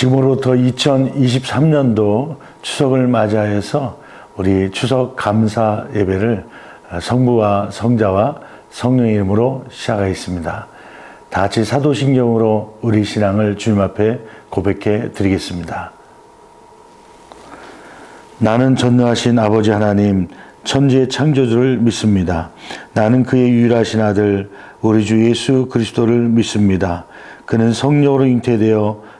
지금으로부터 2023년도 추석을 맞이해서 우리 추석 감사 예배를 성부와 성자와 성령 이름으로 시작하겠습니다. 다 같이 사도신경으로 우리 신앙을 주님 앞에 고백해 드리겠습니다. 나는 전능하신 아버지 하나님, 천지의 창조주를 믿습니다. 나는 그의 유일하신 아들, 우리 주 예수 그리스도를 믿습니다. 그는 성령으로 잉태되어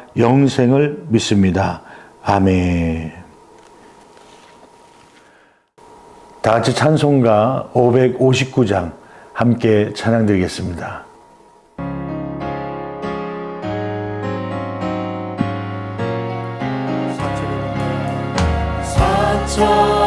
영생을 믿습니다. 아멘. 다 같이 찬송가 559장 함께 찬양 드리겠습니다. 사철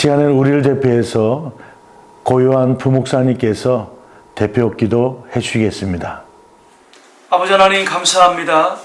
시간에는 우리를 대표해서 고요한 부목사님께서 대표 기도 해주시겠습니다. 아버지 하나님 감사합니다.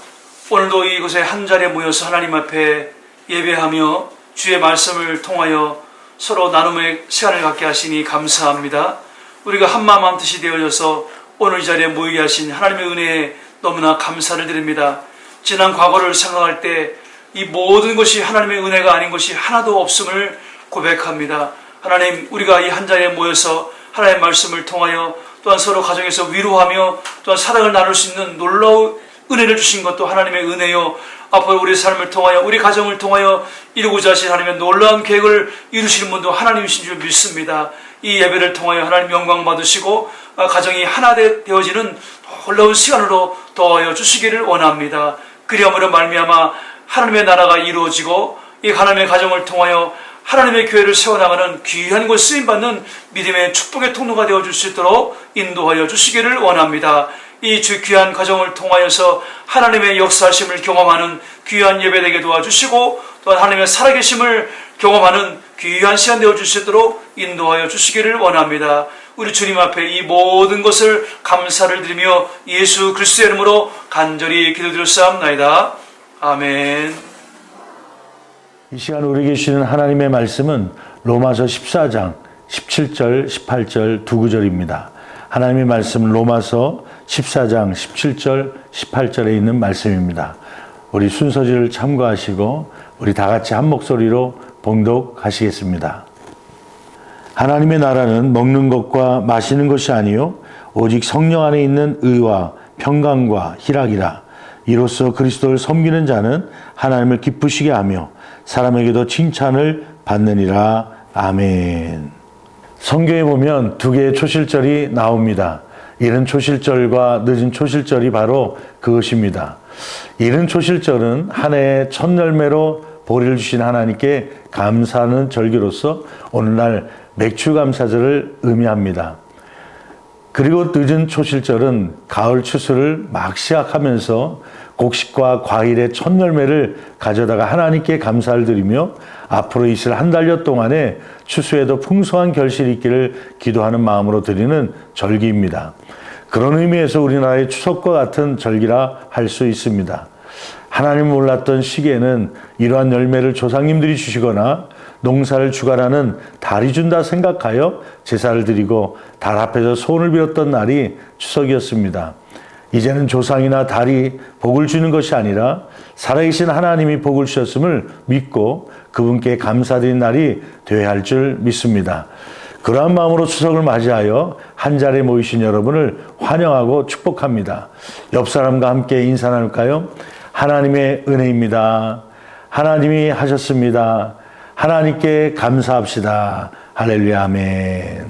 오늘도 이곳에 한 자리에 모여서 하나님 앞에 예배하며 주의 말씀을 통하여 서로 나눔의 시간을 갖게 하시니 감사합니다. 우리가 한마음 한 뜻이 되어져서 오늘 이 자리에 모이게 하신 하나님의 은혜에 너무나 감사를 드립니다. 지난 과거를 생각할 때 이 모든 것이 하나님의 은혜가 아닌 것이 하나도 없음을 고백합니다. 하나님, 우리가 이 한 자리에 모여서 하나님의 말씀을 통하여 또한 서로 가정에서 위로하며 또한 사랑을 나눌 수 있는 놀라운 은혜를 주신 것도 하나님의 은혜요. 앞으로 우리 삶을 통하여 우리 가정을 통하여 이루고자 하신 하나님의 놀라운 계획을 이루시는 분도 하나님이신 줄 믿습니다. 이 예배를 통하여 하나님 영광 받으시고 아, 가정이 하나 되- 되어지는 놀라운 시간으로 더하여 주시기를 원합니다. 그리함으로 말미암아 하나님의 나라가 이루어지고 이 하나님의 가정을 통하여 하나님의 교회를 세워나가는 귀한 곳 쓰임받는 믿음의 축복의 통로가 되어 줄 수 있도록 인도하여 주시기를 원합니다. 이 주 귀한 가정을 통하여서 하나님의 역사심을 경험하는 귀한 예배 되게 도와주시고 또한 하나님의 살아계심을 경험하는 귀한 시간 되어 줄 수 있도록 인도하여 주시기를 원합니다. 우리 주님 앞에 이 모든 것을 감사를 드리며 예수 그리스도의 이름으로 간절히 기도드렸사옵나이다. 아멘. 이 시간 우리에게 주시는 하나님의 말씀은 로마서 14장 17절, 18절 두 구절입니다. 하나님의 말씀 로마서 14장 17절, 18절에 있는 말씀입니다. 우리 순서지를 참고하시고 우리 다 같이 한 목소리로 봉독하시겠습니다. 하나님의 나라는 먹는 것과 마시는 것이 아니요 오직 성령 안에 있는 의와 평강과 희락이라 이로써 그리스도를 섬기는 자는 하나님을 기쁘시게 하며 사람에게도 칭찬을 받느니라 아멘. 성경에 보면 두 개의 초실절이 나옵니다. 이른 초실절과 늦은 초실절이 바로 그것입니다. 이른 초실절은 한 해의 첫 열매로 보리를 주신 하나님께 감사하는 절기로서 오늘날 맥추감사절을 의미합니다. 그리고 늦은 초실절은 가을 추수를 막 시작하면서 곡식과 과일의 첫 열매를 가져다가 하나님께 감사를 드리며 앞으로 있을 한 달여 동안에 추수에도 풍성한 결실이 있기를 기도하는 마음으로 드리는 절기입니다. 그런 의미에서 우리나라의 추석과 같은 절기라 할 수 있습니다. 하나님 몰랐던 시기에는 이러한 열매를 조상님들이 주시거나 농사를 주관하는 달이 준다 생각하여 제사를 드리고 달 앞에서 소원을 빌었던 날이 추석이었습니다. 이제는 조상이나 달이 복을 주는 것이 아니라 살아계신 하나님이 복을 주셨음을 믿고 그분께 감사드린 날이 되어야 할 줄 믿습니다. 그러한 마음으로 추석을 맞이하여 한 자리에 모이신 여러분을 환영하고 축복합니다. 옆 사람과 함께 인사 나눌까요? 하나님의 은혜입니다. 하나님이 하셨습니다. 하나님께 감사합시다. 할렐루야, 아멘.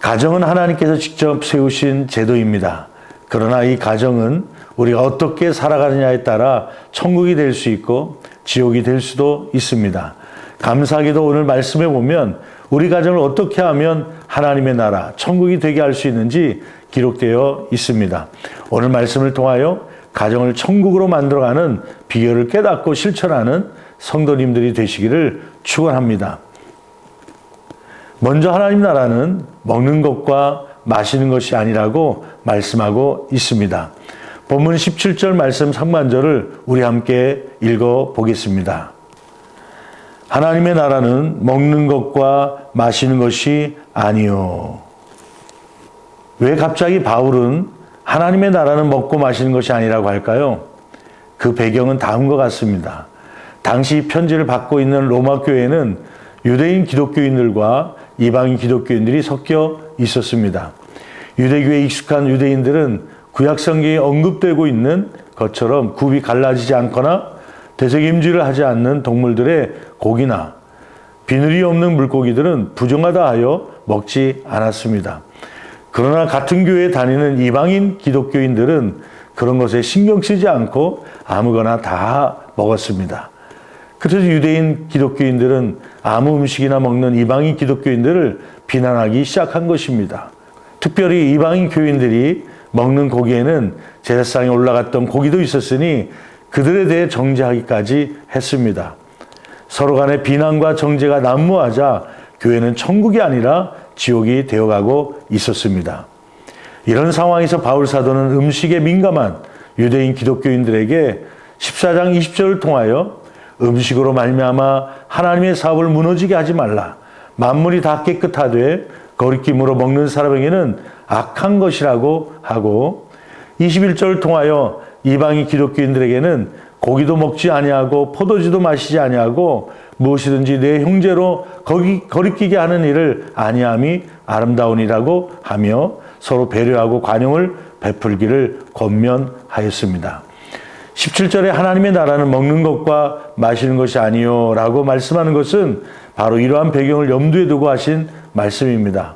가정은 하나님께서 직접 세우신 제도입니다. 그러나 이 가정은 우리가 어떻게 살아가느냐에 따라 천국이 될 수 있고 지옥이 될 수도 있습니다. 감사하게도 오늘 말씀해 보면 우리 가정을 어떻게 하면 하나님의 나라, 천국이 되게 할 수 있는지 기록되어 있습니다. 오늘 말씀을 통하여 가정을 천국으로 만들어가는 비결을 깨닫고 실천하는 성도님들이 되시기를 축원합니다. 먼저 하나님 나라는 먹는 것과 마시는 것이 아니라고 말씀하고 있습니다. 본문 17절 말씀 상반절을 우리 함께 읽어 보겠습니다. 하나님의 나라는 먹는 것과 마시는 것이 아니요. 왜 갑자기 바울은 하나님의 나라는 먹고 마시는 것이 아니라고 할까요? 그 배경은 다음과 같습니다. 당시 편지를 받고 있는 로마 교회는 유대인 기독교인들과 이방인 기독교인들이 섞여 있었습니다. 유대교에 익숙한 유대인들은 구약 성경에 언급되고 있는 것처럼 굽이 갈라지지 않거나 되새김질을 하지 않는 동물들의 고기나 비늘이 없는 물고기들은 부정하다 하여 먹지 않았습니다. 그러나 같은 교회에 다니는 이방인 기독교인들은 그런 것에 신경 쓰지 않고 아무거나 다 먹었습니다. 그래서 유대인 기독교인들은 아무 음식이나 먹는 이방인 기독교인들을 비난하기 시작한 것입니다. 특별히 이방인 교인들이 먹는 고기에는 제사상에 올라갔던 고기도 있었으니 그들에 대해 정죄하기까지 했습니다. 서로 간의 비난과 정죄가 난무하자 교회는 천국이 아니라 지옥이 되어가고 있었습니다. 이런 상황에서 바울 사도는 음식에 민감한 유대인 기독교인들에게 14장 20절을 통하여 음식으로 말미암아 하나님의 사업을 무너지게 하지 말라. 만물이 다 깨끗하되 거리낌으로 먹는 사람에게는 악한 것이라고 하고 21절을 통하여 이방인 기독교인들에게는 고기도 먹지 아니하고 포도주도 마시지 아니하고 무엇이든지 내 형제로 거기 거리끼게 하는 일을 아니함이 아름다우니라고 하며 서로 배려하고 관용을 베풀기를 권면하였습니다. 17절에 하나님의 나라는 먹는 것과 마시는 것이 아니요 라고 말씀하는 것은 바로 이러한 배경을 염두에 두고 하신 말씀입니다.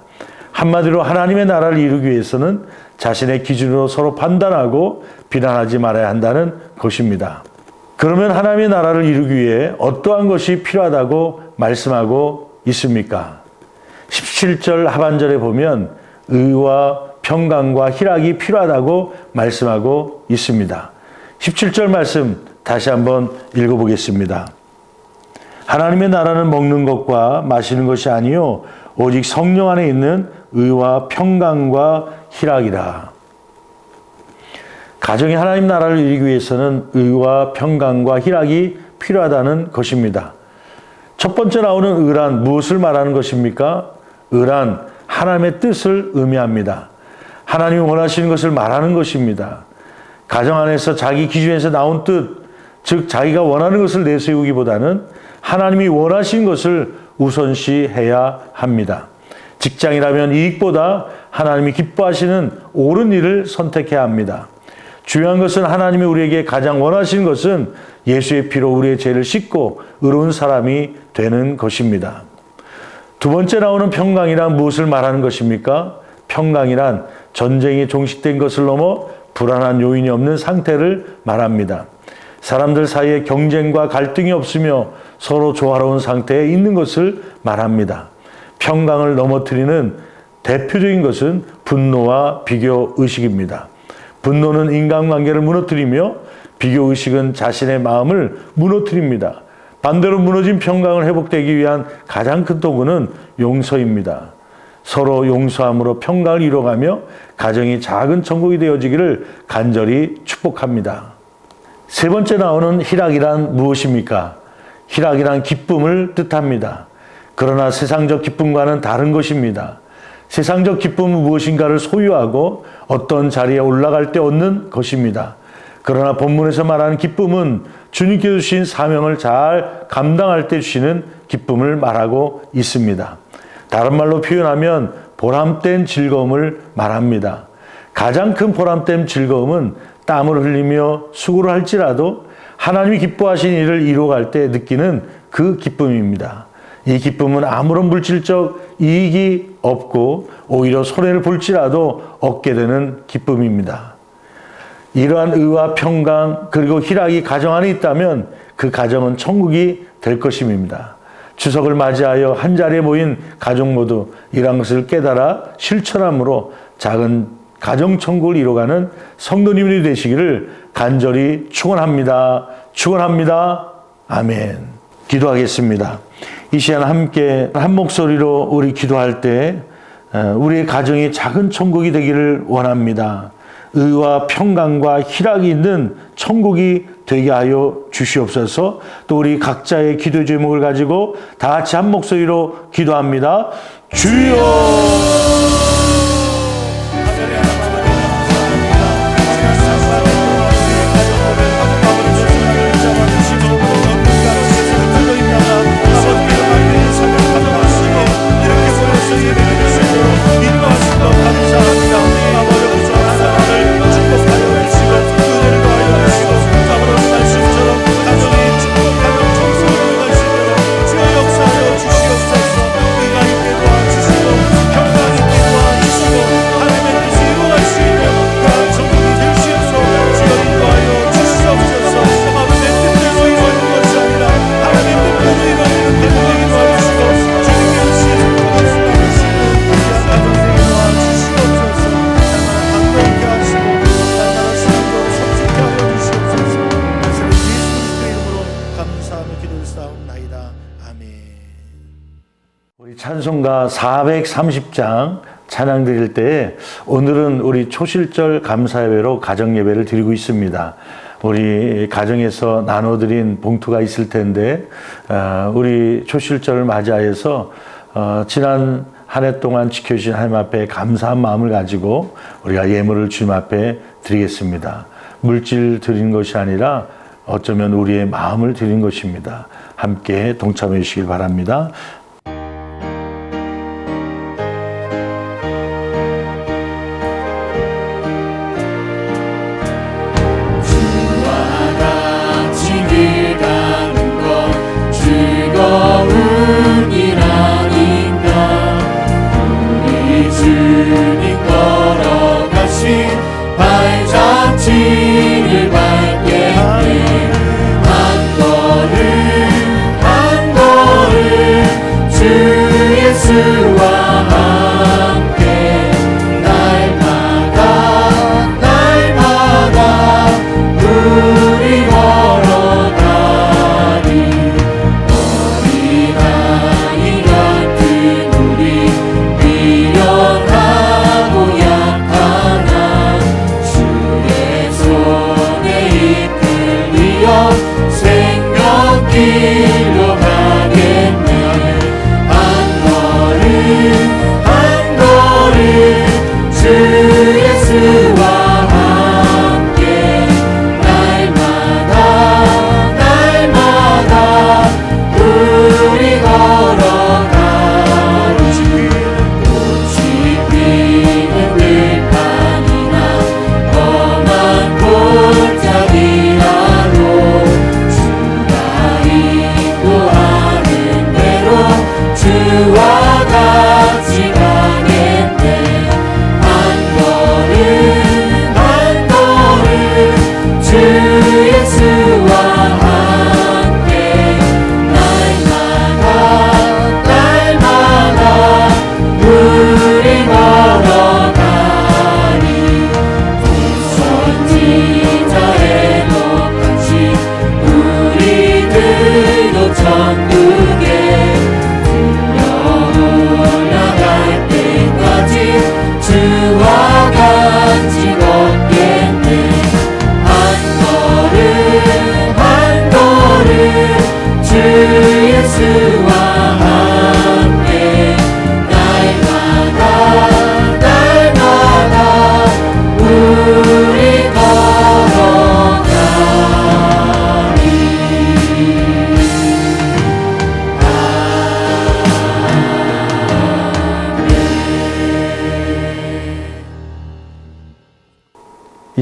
한마디로 하나님의 나라를 이루기 위해서는 자신의 기준으로 서로 판단하고 비난하지 말아야 한다는 것입니다. 그러면 하나님의 나라를 이루기 위해 어떠한 것이 필요하다고 말씀하고 있습니까? 17절 하반절에 보면 의와 평강과 희락이 필요하다고 말씀하고 있습니다. 17절 말씀 다시 한번 읽어보겠습니다. 하나님의 나라는 먹는 것과 마시는 것이 아니요 오직 성령 안에 있는 의와 평강과 희락이라. 가정이 하나님 나라를 이루기 위해서는 의와 평강과 희락이 필요하다는 것입니다. 첫 번째 나오는 의란 무엇을 말하는 것입니까? 의란 하나님의 뜻을 의미합니다. 하나님이 원하시는 것을 말하는 것입니다. 가정 안에서 자기 기준에서 나온 뜻, 즉 자기가 원하는 것을 내세우기보다는 하나님이 원하신 것을 우선시해야 합니다. 직장이라면 이익보다 하나님이 기뻐하시는 옳은 일을 선택해야 합니다. 중요한 것은 하나님이 우리에게 가장 원하시는 것은 예수의 피로 우리의 죄를 씻고 의로운 사람이 되는 것입니다. 두 번째 나오는 평강이란 무엇을 말하는 것입니까? 평강이란 전쟁이 종식된 것을 넘어 불안한 요인이 없는 상태를 말합니다. 사람들 사이에 경쟁과 갈등이 없으며 서로 조화로운 상태에 있는 것을 말합니다. 평강을 넘어뜨리는 대표적인 것은 분노와 비교 의식입니다. 분노는 인간관계를 무너뜨리며 비교 의식은 자신의 마음을 무너뜨립니다. 반대로 무너진 평강을 회복되기 위한 가장 큰 도구는 용서입니다. 서로 용서함으로 평강을 이뤄가며 가정이 작은 천국이 되어지기를 간절히 축복합니다. 세 번째 나오는 희락이란 무엇입니까? 희락이란 기쁨을 뜻합니다. 그러나 세상적 기쁨과는 다른 것입니다. 세상적 기쁨은 무엇인가를 소유하고 어떤 자리에 올라갈 때 얻는 것입니다. 그러나 본문에서 말하는 기쁨은 주님께 주신 사명을 잘 감당할 때 주시는 기쁨을 말하고 있습니다. 다른 말로 표현하면 보람된 즐거움을 말합니다. 가장 큰 보람된 즐거움은 땀을 흘리며 수고를 할지라도 하나님이 기뻐하신 일을 이루어갈 때 느끼는 그 기쁨입니다. 이 기쁨은 아무런 물질적 이익이 없고 오히려 손해를 볼지라도 얻게 되는 기쁨입니다. 이러한 의와 평강 그리고 희락이 가정 안에 있다면 그 가정은 천국이 될 것입니다. 추석을 맞이하여 한 자리에 모인 가족 모두 이러한 것을 깨달아 실천함으로 작은 가정 천국을 이뤄가는 성도님이 되시기를 간절히 축원합니다. 축원합니다. 아멘. 기도하겠습니다. 이 시간 함께 한 목소리로 우리 기도할 때 어, 우리의 가정이 작은 천국이 되기를 원합니다. 의와 평강과 희락이 있는 천국이 되게 하여 주시옵소서. 또 우리 각자의 기도 제목을 가지고 다 같이 한 목소리로 기도합니다. 주여! 찬송가 430장 찬양 드릴 때 오늘은 우리 초실절 감사 예배로 가정 예배를 드리고 있습니다. 우리 가정에서 나눠드린 봉투가 있을 텐데 어, 우리 초실절을 맞이하여서 어, 지난 한 해 동안 지켜주신 하나님 앞에 감사한 마음을 가지고 우리가 예물을 주님 앞에 드리겠습니다. 물질 드린 것이 아니라 어쩌면 우리의 마음을 드린 것입니다. 함께 동참해 주시길 바랍니다.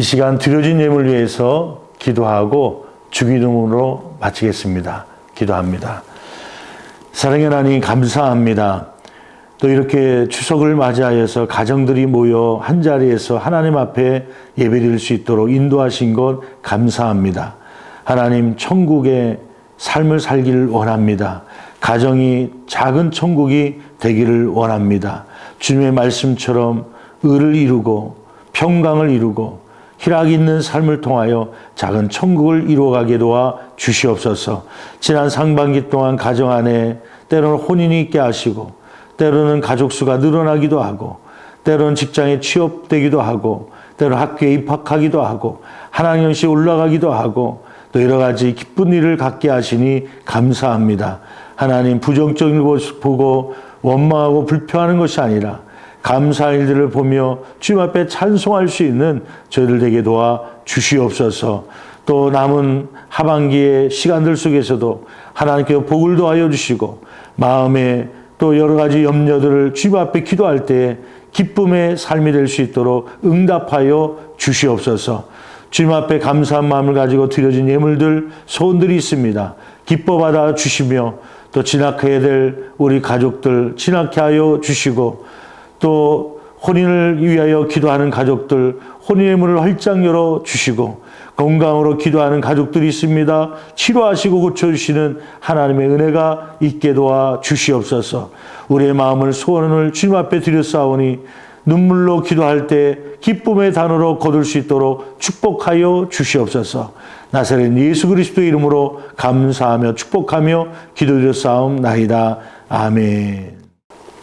이 시간 드려진 예물 위해서 기도하고 주기도문으로 마치겠습니다. 기도합니다. 사랑의 하나님 감사합니다. 또 이렇게 추석을 맞이하여서 가정들이 모여 한 자리에서 하나님 앞에 예배드릴 수 있도록 인도하신 것 감사합니다. 하나님 천국의 삶을 살기를 원합니다. 가정이 작은 천국이 되기를 원합니다. 주님의 말씀처럼 의를 이루고 평강을 이루고 희락 있는 삶을 통하여 작은 천국을 이루어가게 도와 주시옵소서. 지난 상반기 동안 가정 안에 때로는 혼인이 있게 하시고 때로는 가족 수가 늘어나기도 하고 때로는 직장에 취업되기도 하고 때로는 학교에 입학하기도 하고 하나님 것이 올라가기도 하고 또 여러 가지 기쁜 일을 갖게 하시니 감사합니다. 하나님 부정적인 것을 보고 원망하고 불평하는 것이 아니라 감사할 일들을 보며 주님 앞에 찬송할 수 있는 저희들 되게 도와 주시옵소서. 또 남은 하반기의 시간들 속에서도 하나님께 복을 도하여 주시고 마음에 또 여러 가지 염려들을 주님 앞에 기도할 때 기쁨의 삶이 될 수 있도록 응답하여 주시옵소서. 주님 앞에 감사한 마음을 가지고 드려진 예물들, 소원들이 있습니다. 기뻐 받아 주시며 또 진학해야 될 우리 가족들 진학해 하여 주시고 또 혼인을 위하여 기도하는 가족들 혼인의 문을 활짝 열어 주시고 건강으로 기도하는 가족들이 있습니다. 치료하시고 고쳐주시는 하나님의 은혜가 있게 도와 주시옵소서. 우리의 마음을 소원을 주님 앞에 드렸사오니 눈물로 기도할 때 기쁨의 단어로 거둘 수 있도록 축복하여 주시옵소서. 나사렛 예수 그리스도 이름으로 감사하며 축복하며 기도드렸사옵나이다. 아멘.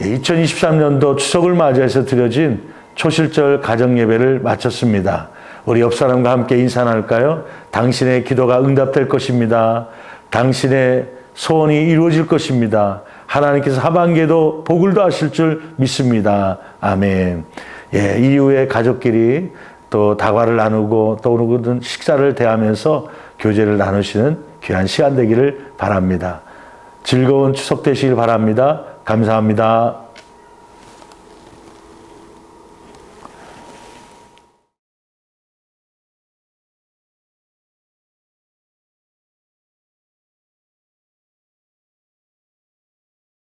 2023년도 추석을 맞이해서 드려진 초실절 가정 예배를 마쳤습니다. 우리 옆 사람과 함께 인사 나눌까요? 당신의 기도가 응답될 것입니다. 당신의 소원이 이루어질 것입니다. 하나님께서 하반기에도 복을 더하실 줄 믿습니다. 아멘. 예, 이후에 가족끼리 또 다과를 나누고 또 오늘은 식사를 대하면서 교제를 나누시는 귀한 시간 되기를 바랍니다. 즐거운 추석 되시길 바랍니다. 감사합니다.